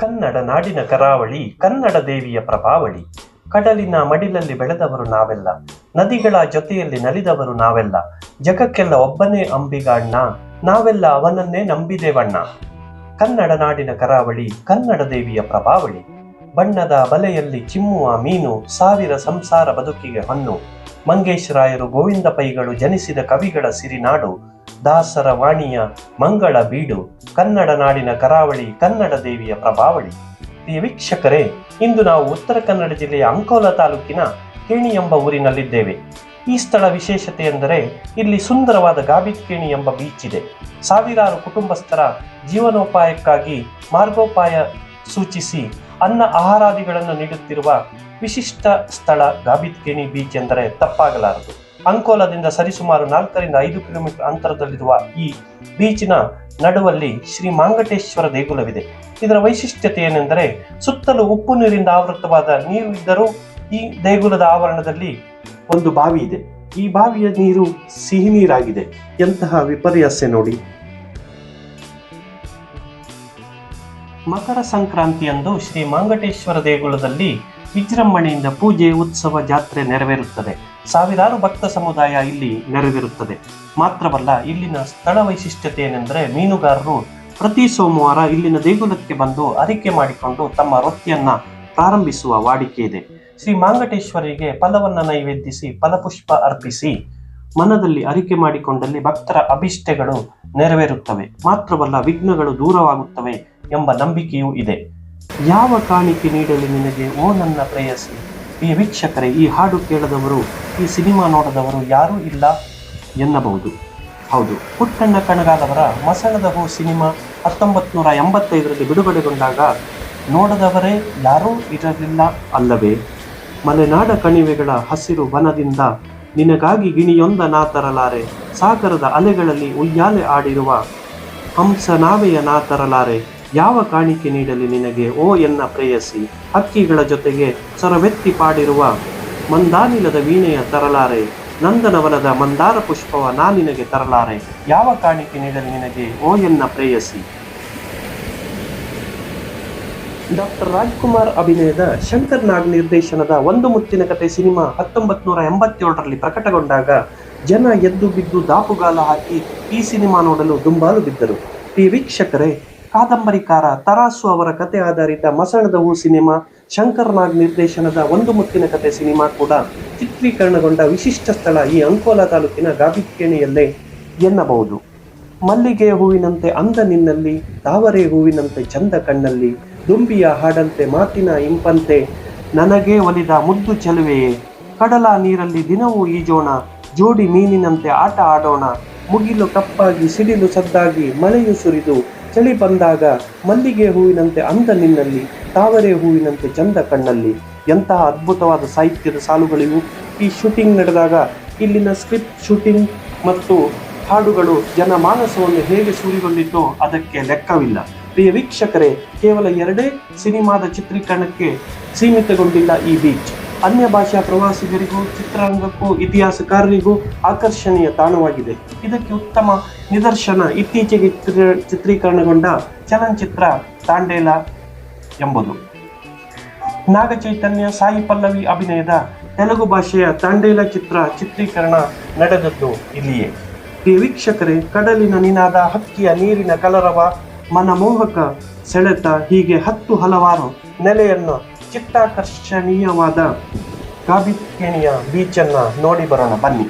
ಕನ್ನಡ ನಾಡಿನ ಕರಾವಳಿ, ಕನ್ನಡ ದೇವಿಯ ಪ್ರಭಾವಳಿ. ಕಡಲಿನ ಮಡಿಲಲ್ಲಿ ಬೆಳೆದವರು ನಾವೆಲ್ಲ. ನದಿಗಳ ಜೊತೆಯಲ್ಲಿ ನಲಿದವರು ನಾವೆಲ್ಲ. ಜಗಕ್ಕೆಲ್ಲ ಒಬ್ಬನೇ ಅಂಬಿಗಾಣ್ಣ. ನಾವೆಲ್ಲ ಅವನನ್ನೇ ನಂಬಿದೇವಣ್ಣ. ಕನ್ನಡ ನಾಡಿನ ಕರಾವಳಿ, ಕನ್ನಡ ದೇವಿಯ ಪ್ರಭಾವಳಿ. ಬಣ್ಣದ ಬಲೆಯಲ್ಲಿ ಚಿಮ್ಮುವ ಮೀನು, ಸಾವಿರ ಸಂಸಾರ ಬದುಕಿಗೆ ಹೊನ್ನು. ಮಂಗೇಶರಾಯರು ಗೋವಿಂದ ಪೈಗಳು ಜನಿಸಿದ ಕವಿಗಳ ಸಿರಿನಾಡು. ದಾಸರ ವಾಣಿಯ ಮಂಗಳ ಬೀಡು, ಕನ್ನಡ ನಾಡಿನ ಕರಾವಳಿ, ಕನ್ನಡ ದೇವಿಯ ಪ್ರಭಾವಳಿ. ಪ್ರಿಯ ವೀಕ್ಷಕರೇ, ಇಂದು ನಾವು ಉತ್ತರ ಕನ್ನಡ ಜಿಲ್ಲೆಯ ಅಂಕೋಲ ತಾಲೂಕಿನ ಕೇಣಿ ಎಂಬ ಊರಿನಲ್ಲಿದ್ದೇವೆ. ಈ ಸ್ಥಳ ವಿಶೇಷತೆ ಎಂದರೆ ಇಲ್ಲಿ ಸುಂದರವಾದ ಗಾಬಿತ್ ಕೇಣಿ ಎಂಬ ಬೀಚ್ ಇದೆ. ಸಾವಿರಾರು ಕುಟುಂಬಸ್ಥರ ಜೀವನೋಪಾಯಕ್ಕಾಗಿ ಮಾರ್ಗೋಪಾಯ ಸೂಚಿಸಿ ಅನ್ನ ಆಹಾರಾದಿಗಳನ್ನು ನೀಡುತ್ತಿರುವ ವಿಶಿಷ್ಟ ಸ್ಥಳ ಗಾಬಿತ್ ಕೇಣಿ ಬೀಚ್ ಎಂದರೆ ತಪ್ಪಾಗಲಾರದು. ಅಂಕೋಲದಿಂದ ಸರಿಸುಮಾರು ನಾಲ್ಕರಿಂದ ಐದು ಕಿಲೋಮೀಟರ್ ಅಂತರದಲ್ಲಿರುವ ಈ ಬೀಚಿನ ನಡುವಲ್ಲಿ ಶ್ರೀ ಮಾಂಗಟೇಶ್ವರ ದೇಗುಲವಿದೆ. ಇದರ ವೈಶಿಷ್ಟ್ಯತೆ ಏನೆಂದರೆ ಸುತ್ತಲೂ ಉಪ್ಪು ನೀರಿಂದ ಆವೃತವಾದ ನೀರು ಇದ್ದರೂ ಈ ದೇಗುಲದ ಆವರಣದಲ್ಲಿ ಒಂದು ಬಾವಿ ಇದೆ. ಈ ಬಾವಿಯ ನೀರು ಸಿಹಿ ನೀರಾಗಿದೆ. ಎಂತಹ ವಿಪರ್ಯಾಸೆ ನೋಡಿ. ಮಕರ ಸಂಕ್ರಾಂತಿಯಂದು ಶ್ರೀ ಮಾಂಗಟೇಶ್ವರ ದೇಗುಲದಲ್ಲಿ ವಿಜೃಂಭಣೆಯಿಂದ ಪೂಜೆ, ಉತ್ಸವ, ಜಾತ್ರೆ ನೆರವೇರುತ್ತದೆ. ಸಾವಿರಾರು ಭಕ್ತ ಸಮುದಾಯ ಇಲ್ಲಿ ನೆರವೇರುತ್ತದೆ. ಮಾತ್ರವಲ್ಲ, ಇಲ್ಲಿನ ಸ್ಥಳ ವೈಶಿಷ್ಟ್ಯತೆ ಏನೆಂದರೆ ಮೀನುಗಾರರು ಪ್ರತಿ ಸೋಮವಾರ ಇಲ್ಲಿನ ದೇಗುಲಕ್ಕೆ ಬಂದು ಅರಿಕೆ ಮಾಡಿಕೊಂಡು ತಮ್ಮ ವೃತ್ತಿಯನ್ನ ಪ್ರಾರಂಭಿಸುವ ವಾಡಿಕೆ ಇದೆ. ಶ್ರೀ ಮಾಂಗಟೇಶ್ವರಿಗೆ ಫಲವನ್ನ ನೈವೇದ್ಯಿಸಿ, ಫಲಪುಷ್ಪ ಅರ್ಪಿಸಿ ಮನದಲ್ಲಿ ಅರಿಕೆ ಮಾಡಿಕೊಂಡಲ್ಲಿ ಭಕ್ತರ ಅಭಿಷ್ಟೆಗಳು ನೆರವೇರುತ್ತವೆ. ಮಾತ್ರವಲ್ಲ, ವಿಘ್ನಗಳು ದೂರವಾಗುತ್ತವೆ ಎಂಬ ನಂಬಿಕೆಯೂ ಇದೆ. ಯಾವ ಕಾಣಿಕೆ ನೀಡಲು ನಿನಗೆ, ಓ ನನ್ನ ಪ್ರೇಯಸಿ? ಈ ವೀಕ್ಷಕರೇ, ಈ ಹಾಡು ಕೇಳದವರು, ಈ ಸಿನಿಮಾ ನೋಡದವರು ಯಾರೂ ಇಲ್ಲ ಎನ್ನಬಹುದು. ಹೌದು ಪುಟ್ಟಣ್ಣ ಕಣಗಾಲವರ ಮಸಳದ ಹೋ ಸಿನಿಮಾ ಹತ್ತೊಂಬತ್ತು ನೂರ ಎಂಬತ್ತೈದರಲ್ಲಿ ಬಿಡುಗಡೆಗೊಂಡಾಗ ನೋಡದವರೇ ಯಾರೂ ಇರಲಿಲ್ಲ ಅಲ್ಲವೇ? ಮಲೆನಾಡ ಕಣಿವೆಗಳ ಹಸಿರು ವನದಿಂದ ನಿನಗಾಗಿ ಗಿಣಿಯೊಂದ ನಾ ತರಲಾರೆ, ಸಾಗರದ ಅಲೆಗಳಲ್ಲಿ ಉಯ್ಯಾಲೆ ಆಡಿರುವ ಹಂಸನಾವೆಯ ನಾ ತರಲಾರೆ. ಯಾವ ಕಾಣಿಕೆ ನೀಡಲಿ ನಿನಗೆ, ಓ ಎನ್ನ ಪ್ರೇಯಸಿ? ಹಕ್ಕಿಗಳ ಜೊತೆಗೆ ಸ್ವರವೆತ್ತಿ ಪಾಡಿರುವ ಮಂದಾನಿಲದ ವೀಣೆಯ ತರಲಾರೆ, ನಂದನವನದ ಮಂದಾರ ಪುಷ್ಪವ ನಾ ನಿನಗೆ ತರಲಾರೆ. ಯಾವ ಕಾಣಿಕೆ ನೀಡಲಿ ನಿನಗೆ, ಓ ಎನ್ನ ಪ್ರೇಯಸಿ? ಡಾಕ್ಟರ್ ರಾಜ್ಕುಮಾರ್ ಅಭಿನಯದ ಶಂಕರ್ ನಾಗ್ ನಿರ್ದೇಶನದ ಒಂದು ಮುತ್ತಿನ ಕತೆ ಸಿನಿಮಾ ಹತ್ತೊಂಬತ್ತು ನೂರ ಎಂಬತ್ತೇಳರಲ್ಲಿ ಪ್ರಕಟಗೊಂಡಾಗ ಜನ ಎದ್ದು ಬಿದ್ದು ದಾಪುಗಾಲ ಹಾಕಿ ಈ ಸಿನಿಮಾ ನೋಡಲು ದುಂಬಾಲು ಬಿದ್ದರು. ಈ ವೀಕ್ಷಕರೇ ಕಾದಂಬರಿಕಾರ ತರಾಸು ಅವರ ಕತೆ ಆಧಾರಿತ ಮಸಣದ ಹೂ ಸಿನಿಮಾ, ಶಂಕರ್ ನಾಗ್ ನಿರ್ದೇಶನದ ಒಂದು ಮುತ್ತಿನ ಕತೆ ಸಿನಿಮಾ ಕೂಡ ಚಿತ್ರೀಕರಣಗೊಂಡ ವಿಶಿಷ್ಟ ಸ್ಥಳ ಈ ಅಂಕೋಲಾ ತಾಲೂಕಿನ ಗಾಬಿಕೇಣಿಯಲ್ಲೇ ಎನ್ನಬಹುದು. ಮಲ್ಲಿಗೆ ಹೂವಿನಂತೆ ಅಂದ ನಿನ್ನಲ್ಲಿ, ತಾವರೆ ಹೂವಿನಂತೆ ಚಂದ ಕಣ್ಣಲ್ಲಿ, ದುಂಬಿಯ ಹಾಡಂತೆ ಮಾತಿನ ಇಂಪಂತೆ, ನನಗೆ ಒಲಿದ ಮುದ್ದು ಚೆಲುವೆಯೇ, ಕಡಲ ನೀರಲ್ಲಿ ದಿನವೂ ಈಜೋಣ, ಜೋಡಿ ಮೀನಿನಂತೆ ಆಟ ಆಡೋಣ, ಮುಗಿಲು ಕಪ್ಪಾಗಿ, ಸಿಡಿಲು ಸದ್ದಾಗಿ, ಮಳೆಯು ಸುರಿದು ಚಳಿ ಬಂದಾಗ ಮಲ್ಲಿಗೆ ಹೂವಿನಂತೆ ಅಂದ ನಿನ್ನಲ್ಲಿ, ತಾವರೆ ಹೂವಿನಂತೆ ಚಂದ ಕಣ್ಣಲ್ಲಿ. ಎಂತಹ ಅದ್ಭುತವಾದ ಸಾಹಿತ್ಯದ ಸಾಲುಗಳಿವು. ಈ ಶೂಟಿಂಗ್ ನಡೆದಾಗ ಇಲ್ಲಿನ ಸ್ಕ್ರಿಪ್ಟ್ ಶೂಟಿಂಗ್ ಮತ್ತು ಹಾಡುಗಳು ಜನಮಾನಸವನ್ನು ಹೇಗೆ ಸೂರಿಗೊಂಡಿತೋ ಅದಕ್ಕೆ ಲೆಕ್ಕವಿಲ್ಲ. ಪ್ರಿಯ ವೀಕ್ಷಕರೇ, ಕೇವಲ ಎರಡೇ ಸಿನಿಮಾದ ಚಿತ್ರೀಕರಣಕ್ಕೆ ಸೀಮಿತಗೊಂಡಿಲ್ಲ ಈ ಬೀಚ್. ಅನ್ಯ ಭಾಷೆಯ ಪ್ರವಾಸಿಗರಿಗೂ, ಚಿತ್ರರಂಗಕ್ಕೂ, ಇತಿಹಾಸಕಾರರಿಗೂ ಆಕರ್ಷಣೀಯ ತಾಣವಾಗಿದೆ. ಇದಕ್ಕೆ ಉತ್ತಮ ನಿದರ್ಶನ ಇತ್ತೀಚೆಗೆ ಚಿತ್ರ- ಚಿತ್ರೀಕರಣಗೊಂಡ ಚಲನಚಿತ್ರ ತಾಂಡೇಲ ಎಂಬುದು. ನಾಗಚೈತನ್ಯ ಸಾಯಿ ಪಲ್ಲವಿ ಅಭಿನಯದ ತೆಲುಗು ಭಾಷೆಯ ತಾಂಡೇಲ ಚಿತ್ರ ಚಿತ್ರೀಕರಣ ನಡೆದದ್ದು ಇಲ್ಲಿಯೇ. ಈ ವೀಕ್ಷಕರೇ, ಕಡಲಿನ ನಿನಾದ ಹಕ್ಕಿಯ ನೀರಿನ ಕಲರವ ಮನಮೋಹಕ ಸೆಳೆತ ಹೀಗೆ ಹತ್ತು ಹಲವಾರು ನೆಲೆಯನ್ನು ಚಿತ್ತಾಕರ್ಷಣೀಯವಾದ ಕಾಬಿಕೇಣಿಯ ಬೀಚನ್ನ ನೋಡಿ ಬರೋಣ ಬನ್ನಿ.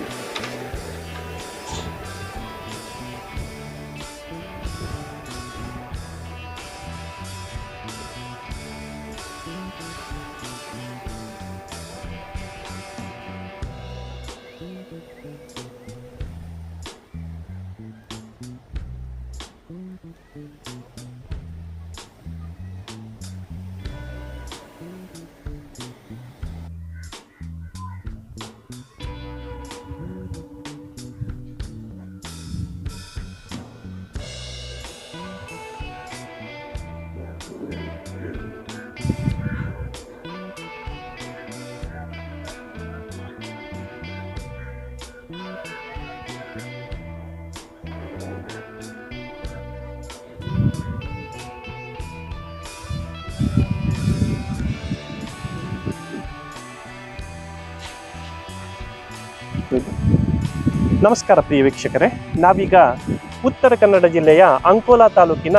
ನಮಸ್ಕಾರ ಪ್ರಿಯ ವೀಕ್ಷಕರೇ. ನಾವೀಗ ಉತ್ತರ ಕನ್ನಡ ಜಿಲ್ಲೆಯ ಅಂಕೋಲಾ ತಾಲೂಕಿನ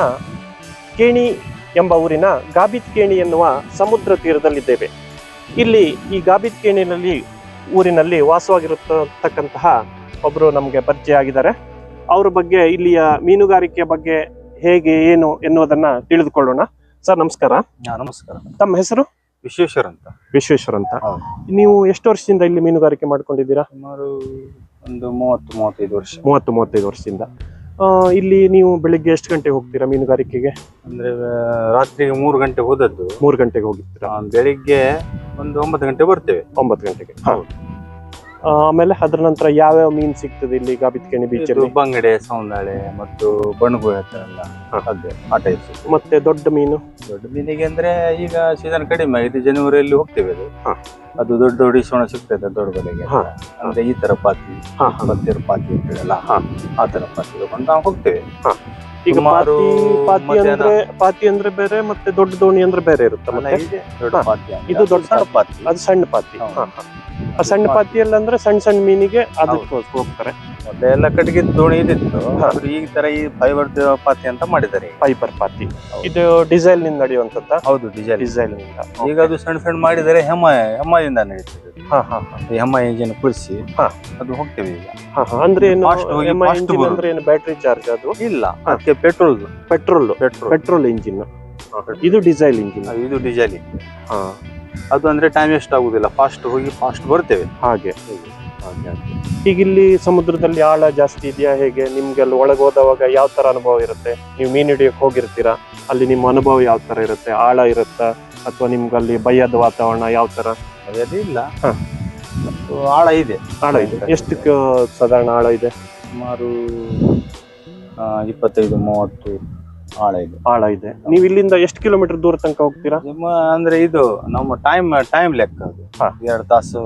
ಕೇಣಿ ಎಂಬ ಊರಿನ ಗಾಬಿತ್ ಕೇಣಿ ಎನ್ನುವ ಸಮುದ್ರ ತೀರದಲ್ಲಿದ್ದೇವೆ. ಇಲ್ಲಿ ಈ ಗಾಬಿತ್ ಕೇಣಿನಲ್ಲಿ ಊರಿನಲ್ಲಿ ವಾಸವಾಗಿರತಕ್ಕಂತಹ ಒಬ್ಬರು ನಮಗೆ ಪರಿಚಯ ಆಗಿದ್ದಾರೆ. ಅವ್ರ ಬಗ್ಗೆ ಇಲ್ಲಿಯ ಮೀನುಗಾರಿಕೆ ಬಗ್ಗೆ ಹೇಗೆ ಏನು ಎನ್ನುವುದನ್ನು ತಿಳಿದುಕೊಳ್ಳೋಣ. ಸರ್ ನಮಸ್ಕಾರ. ನಮಸ್ಕಾರ. ತಮ್ಮ ಹೆಸರು? ವಿಶ್ವೇಶ್ವರ್ ಅಂತ. ವಿಶ್ವೇಶ್ವರ ಅಂತ. ನೀವು ಎಷ್ಟು ವರ್ಷದಿಂದ ಇಲ್ಲಿ ಮೀನುಗಾರಿಕೆ ಮಾಡ್ಕೊಂಡಿದ್ದೀರಾ? ಸುಮಾರು ಒಂದು ಮೂವತ್ತು ಮೂವತ್ತೈದು ವರ್ಷ. ಮೂವತ್ತು ಮೂವತ್ತೈದು ವರ್ಷದಿಂದ. ಆ, ಇಲ್ಲಿ ನೀವು ಬೆಳಿಗ್ಗೆ ಎಷ್ಟು ಗಂಟೆಗೆ ಹೋಗ್ತೀರಾ ಮೀನುಗಾರಿಕೆಗೆ? ಅಂದ್ರೆ ರಾತ್ರಿ ಮೂರು ಗಂಟೆ ಹೋದದ್ದು. ಮೂರು ಗಂಟೆಗೆ ಹೋಗಿರ್ತೀರಾ? ಆ, ಬೆಳಿಗ್ಗೆ ಒಂದು ಒಂಬತ್ತು ಗಂಟೆ ಬರ್ತೇವೆ. ಒಂಬತ್ತು ಗಂಟೆಗೆ. ಆ, ಆಮೇಲೆ ಅದ್ರ ನಂತರ ಯಾವ್ಯಾವ ಮೀನ್ ಸಿಗ್ತದೆ ಇಲ್ಲಿ ಗಾಬಿತ್ಕೇಣಿ ಬೀಚ್ ಇದು ಅಲ್ಲಿ? ಬಂಗಡೆ ಸೌಂದಾಳೆ ಮತ್ತು ಬಣಗು ಹತ್ರ ಎಲ್ಲ. ಅದೇ ಆ ಮತ್ತೆ ದೊಡ್ಡ ಮೀನು? ದೊಡ್ಡ ಮೀನಿಗೆ ಅಂದ್ರೆ ಈಗ ಸೀಸನ್ ಕಡಿಮೆ ಜನವರಿ ಜನವರಿಯಲ್ಲಿ ಹೋಗ್ತೇವೆ ಅದು ಹಾ. ಅದು ದೊಡ್ಡ ದೊಡ್ಡ ಸೋಣ ಸಿಗ್ತದೆ ದೊಡ್ಡ ಬೆಲೆಗೆ ಹಾ. ಅಂದ್ರೆ ಈ ತರ ಪಾತಿ ಹಾ, ಹಾ. ಬತ್ತಿರ ಪಾತಿ ಅಂತೇಳಲ್ಲ ಹಾ. ಆ ತರ ಪಾತಿ ತಗೊಂಡು ನಾವು ಹೋಗ್ತೇವೆ ಈಗ ಸುಮಾರು ಪಾತಿ ಪಾತಿ ಮಧ್ಯಾಹ್ನ- ಅಂದ್ರೆ ಪಾತಿ ಅಂದ್ರೆ ಬೇರೆ ಮತ್ತೆ ದೊಡ್ಡ ದೋಣಿ ಅಂದ್ರೆ ಬೇರೆ ಇರುತ್ತೆ ಅಲ್ಲ, ಮತ್ತೆ ಇದೆ ದೊಡ್ಡ ಹಾ. ಪಾತಿ ಅಂದ್ರೆ. ಇದು ದೊಡ್ಡ ಸಣ್ಣ ಪಾತಿ ಅದು ಸಣ್ಣ ಪಾತಿ ಹೌದು. ಹಾ, ಹಾ. ಆ ಸಣ್ಣ ಪಾತಿಯಲ್ಲಿ ಅಂದ್ರೆ ಸಣ್ಣ ಸಣ್ಣ ಮೀನಿಗೆ ಅದಕ್ಕೆ ಹೋಗ್ತಾರೆ ಮೊದಲೇ ಎಲ್ಲ ಕಟ್ಟಿಗೆ ದೋಣಿ ಇದಿತ್ತು. ಆದ್ರೆ ಈ ತರ ಈ ಫೈಬರ್ ಪಾತಿ ಅಂತ ಮಾಡಿದ್ದಾರೆ. ಫೈಬರ್ ಪಾತಿ ಇದು ಡಿಸೈಲ್ನಿಂದ ನಡೆಯುವಂತದ್ದ ಹೌದು ಡಿಸೈಲ್ ಡಿಸೈಲ್ನಿಂದ. ಈಗ ಅದು ಸಣ್ಣ ಸಣ್ಣ ಮಾಡಿದರೆ ಹೆಮ ಹೆಮ್ಮದಿಂದ ನಡೀತದೆ ಹೆಮ್ಮ ಇಂಜಿನ್ ಕುಡಿಸಿ ಅದು ಹೋಗ್ತೇವೆ ಈಗ. ಅಂದ್ರೆ. ಅಂದ್ರೆ ಏನು ಬ್ಯಾಟ್ರಿ ಚಾರ್ಜ್ ಅದು? ಇಲ್ಲ ಅದಕ್ಕೆ petrol petrol petrol petrol engine ಇದು ಡೀಸೆಲ್ ಇಂಜಿನ್ ಇದು ಡೀಸೆಲ್ ಇಂಜಿನ್ ಅದು ಅಂದ್ರೆ ಟೈಮ್ ವೇಸ್ಟ್ ಆಗುದಿಲ್ಲ ಫಾಸ್ಟ್ ಹೋಗಿ ಫಾಸ್ಟ್ ಬರ್ತೇವೆ. ಹಾಗೆ. ಈಗ ಇಲ್ಲಿ ಸಮುದ್ರದಲ್ಲಿ ಆಳ ಜಾಸ್ತಿ ಇದೆಯಾ ಹೇಗೆ? ನಿಮ್ಗೆ ಅಲ್ಲಿ ಒಳಗೆ ಹೋದವಾಗ ಯಾವ ತರ ಅನುಭವ ಇರುತ್ತೆ? ನೀವು ಮೀನ್ ಹಿಡಿಯಕ್ ಹೋಗಿರ್ತೀರಾ? ಅಲ್ಲಿ ನಿಮ್ಮ ಅನುಭವ ಯಾವ ತರ ಇರುತ್ತೆ? ಆಳ ಇರುತ್ತಾ? ಅಥವಾ ನಿಮ್ಗೆ ಅಲ್ಲಿ ಭಯದ ವಾತಾವರಣ ಯಾವ ತರ? ಇಲ್ಲ. ಆಳ ಇದೆ. ಆಳ ಇದೆ. ಎಷ್ಟು ಸಾಧಾರಣ ಆಳ ಇದೆ? ಸುಮಾರು ಇಪ್ಪತ್ತೈದು ಮೂವತ್ತು. ಆಳ ಇದೆ. ಆಳ ಇದೆ. ನೀವು ಇಲ್ಲಿಂದ ಎಷ್ಟು ಕಿಲೋಮೀಟರ್ ದೂರ ತನಕ ಹೋಗ್ತೀರಾ? ನಿಮ್ಮ ಅಂದ್ರೆ ಇದು ನಮ್ಮ ಟೈಮ್ ಟೈಮ್ ಲೆಕ್ಕ ಅದು. ಎರಡು ತಾಸು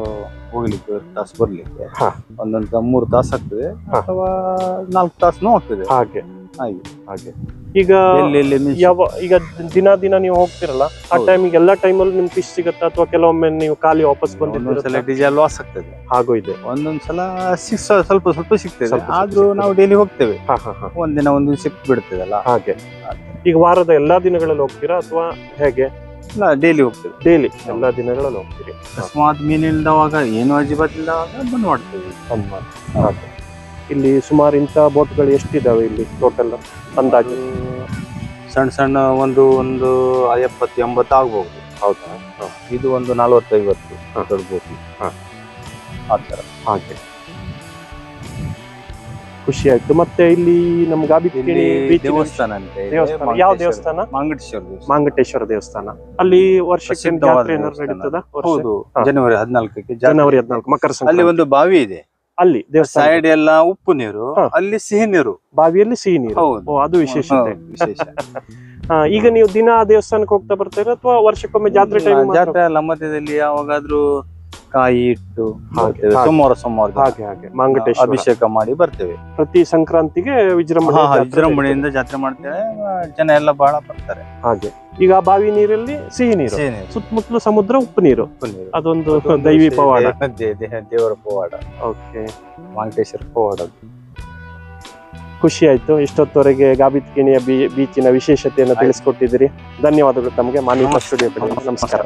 ಹೋಗ್ಲಿಕ್ಕೆ ಎರಡು ತಾಸು ಬರ್ಲಿಕ್ಕೆ. ಒಂದೊಂದು ಮೂರು ತಾಸು ಆಗ್ತದೆ. ಅಥವಾ ನಾಲ್ಕು ತಾಸು ಆಗ್ತದೆ ಹಾಗೆ. ಹಾಗೆ. ಹಾಗೆ. ಈಗ ಯಾವ ಈಗ ದಿನ ದಿನ ನೀವು ಹೋಗ್ತಿರಲ್ಲ ಆ. ಟೈಮಿಗೆ ಎಲ್ಲಾ ಟೈಮಲ್ಲಿ ನಿಮ್ ಫಿಶ್ ಸಿಗುತ್ತಾ? ಅಥವಾ ಕೆಲವೊಮ್ಮೆ ನೀವು ಖಾಲಿ ವಾಪಸ್ ಬಂದಿದ್ದೀರಾ ಡೀಸೆಲ್ ಲಾಸ್ ಆಗ್ತದೆ. ಹಾಗೂ ಇದೆ. ಒಂದೊಂದ್ಸಲ ಸಿಕ್ಸ್ ಸ್ವಲ್ಪ ಸ್ವಲ್ಪ ಸಿಗ್ತದೆ. ಆದ್ರೂ ನಾವು ಡೈಲಿ ಹೋಗ್ತೇವೆ. ಒಂದಿನ ಒಂದು ಸಿಕ್ ಬಿಡ್ತೇವಲ್ಲ. ಹಾಗೆ. ಈಗ ವಾರದ ಎಲ್ಲಾ ದಿನಗಳಲ್ಲಿ ಹೋಗ್ತೀರಾ ಅಥವಾ ಹೇಗೆ? ಡೈಲಿ ಹೋಗ್ತೇವೆ. ಡೈಲಿ ಎಲ್ಲಾ ದಿನಗಳಲ್ಲಿ ಹೋಗ್ತೀರಿ. ಅಕಸ್ಮಾತ್ ಮೀನಿಲ್ದವಾಗ ಏನು ಅಜಿಬಾತ್ ಇಲ್ಲದಾಗ ಬಂದ್ ಮಾಡ್ತೇವೆ. ಇಲ್ಲಿ ಸುಮಾರು ಇಂಥ ಬೋಟ್ಗಳು ಎಷ್ಟಿದಾವೆ ಇಲ್ಲಿ ಟೋಟಲ್ ಅಂದಾಜು. ಸಣ್ಣ ಸಣ್ಣ ಒಂದು ಒಂದು ಎಪ್ಪತ್ತು ಎಂಬತ್ತು ಆಗ್ಬಹುದು ಹೌದಾ? ಇದು ಒಂದು ನಲವತ್ತೈವತ್ತು. ದೊಡ್ಡ ಬೋಟಿ. ಹಾ. ಆ ಥರ. ಹಾಗೆ. ಖುಷಿ ಆಯ್ತು. ಮತ್ತೆ ಇಲ್ಲಿ ನಮ್ ಗಾಬಿಕಿಣಿ ದೇವಸ್ಥಾನ ಅಂತ ದೇವಸ್ಥಾನ. ಯಾವ ದೇವಸ್ಥಾನ? ಮಾಂಗಟೇಶ್ವರ ದೇವಸ್ಥಾನ. ಮಾಂಗಟೇಶ್ವರ ದೇವಸ್ಥಾನ. ಅಲ್ಲಿ ವರ್ಷಕ್ಕೆ ಪ್ರಸಿದ್ಧವಾದ ಜಾತ್ರೆ ಏನಾದ್ರು ನಡೀತದ? ಹೌದು. ಜನವರಿ ಹದಿನಾಲ್ಕಕ್ಕೆ. ಜನವರಿ ಹದಿನಾಲ್ಕು ಮಕರ ಸಂಕ್ರಾಂತಿ. ಅಲ್ಲಿ ಒಂದು ಬಾವಿ ಇದೆ. ಅಲ್ಲಿ ದೇವಸ್ಥಾನ ಸೈಡ್ ಎಲ್ಲ ಉಪ್ಪು ನೀರು ಅಲ್ಲಿ ಸಿಹಿ ನೀರು. ಬಾವಿಯಲ್ಲಿ ಸಿಹಿ ನೀರು. ಅದು ವಿಶೇಷತೆ ಈಗ ನೀವು ದಿನ ದೇವಸ್ಥಾನಕ್ಕೆ ಹೋಗ್ತಾ ಬರ್ತೀರಾ ಅಥವಾ ವರ್ಷಕ್ಕೊಮ್ಮೆ ಜಾತ್ರೆ ಟೈಮ್ ಜಾತ್ರೆ ಅಲ್ಲ ಮಧ್ಯದಲ್ಲಿ ಯಾವಾಗಾದ್ರೂ ಕಾಯಿ ಇಟ್ಟು ಬರ್ತೇವೆ. ಸೋಮವಾರ ಸೋಮವಾರ ದಿನ ಹಾಗೆ ಹಾಗೆ. ಮಾಂಗಟೇಶ್ವರ. ಅಭಿಷೇಕ ಮಾಡಿ ಬರ್ತೇವೆ. ಪ್ರತಿ ಸಂಕ್ರಾಂತಿಗೆ ವಿಜೃಂಭಣೆ ವಿಜೃಂಭಣೆಯಿಂದ ಜಾತ್ರೆ ಮಾಡ್ತೇವೆ. ಜನ ಎಲ್ಲ ಬಹಳ ಬರ್ತಾರೆ. ಹಾಗೆ. ಈಗ ಆ ಬಾವಿ ನೀರಲ್ಲಿ ಸಿಹಿ ನೀರು. ಸಿಹಿ ನೀರು, ಸುತ್ತಮುತ್ತಲು ಸಮುದ್ರ ಉಪ್ಪು ನೀರು. ಉಪ್ಪು ನೀರು. ಅದೊಂದು ದೈವಿ ಪವಾಡ. ದೇ- ದೇ- ದೇ- ದೇವರ ಪವಾಡ. ಓಕೆ. ಮಾಂಗಟೇಶ್ವರ ಪವಾಡ. ಅದು. ಖುಷಿ ಆಯ್ತು. ಇಷ್ಟೊತ್ತವರೆಗೆ ಗಾಬಿತ್ಕಿಣಿಯ ಕಿಣಿಯ ಬೀಚಿನ ವಿಶೇಷತೆಯನ್ನು. ತಿಳಿಸ್ಕೊಟ್ಟಿದ್ದೀರಿ. ಧನ್ಯವಾದಗಳು ತಮಗೆ. ಮಾನ್ಯ. ಸ್ಟುಡಿಯೋ ನಮಸ್ಕಾರ.